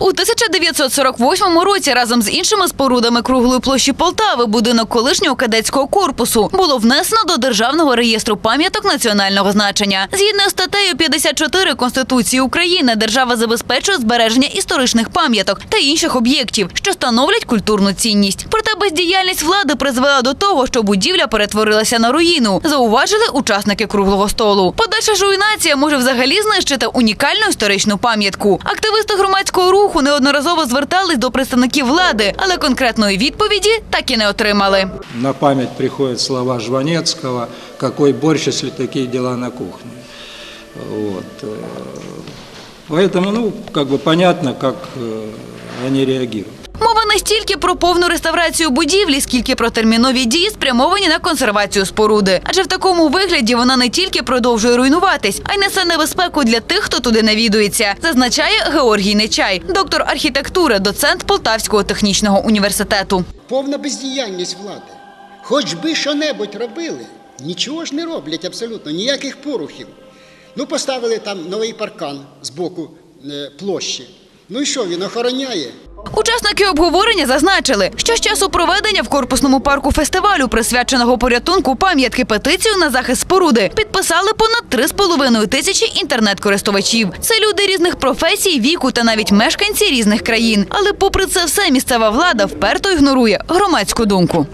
У 1948 році разом з іншими спорудами круглої площі Полтави будинок колишнього кадетського корпусу було внесено до державного реєстру пам'яток національного значення. Згідно з статтею 54 Конституції України, держава забезпечує збереження історичних пам'яток та інших об'єктів, що становлять культурну цінність. Проте бездіяльність влади призвела до того, що будівля перетворилася на руїну. Зауважили учасники круглого столу. Подальша ж руйнація може взагалі знищити унікальну історичну пам'ятку. Активісти громадського руху неодноразово звертались до представників влади, але конкретної відповіді так і не отримали. На память приходят слова Жванецкого, какой борщ, если такие дела на кухне. Вот. э, Поэтому, ну, как бы понятно, как э, они реагируют. Мова не стільки про повну реставрацію будівлі, скільки про термінові дії, спрямовані на консервацію споруди. Адже в такому вигляді вона не тільки продовжує руйнуватись, а й несе небезпеку для тих, хто туди навідується, зазначає Георгій Нечай, доктор архітектури, доцент Полтавського технічного університету. Повна бездіяльність влади. Хоч би що-небудь робили, нічого ж не роблять абсолютно, ніяких порухів. Ну, поставили там новий паркан з боку е, площі. Ну і що, він охороняє? Учасники обговорення зазначили, що з часу проведення в корпусному парку фестивалю, присвяченого порятунку пам'ятки петицію на захист споруди, підписали понад 3,5 тисячі інтернет-користувачів. Це люди різних професій, віку та навіть мешканці різних країн. Але попри це все місцева влада вперто ігнорує громадську думку.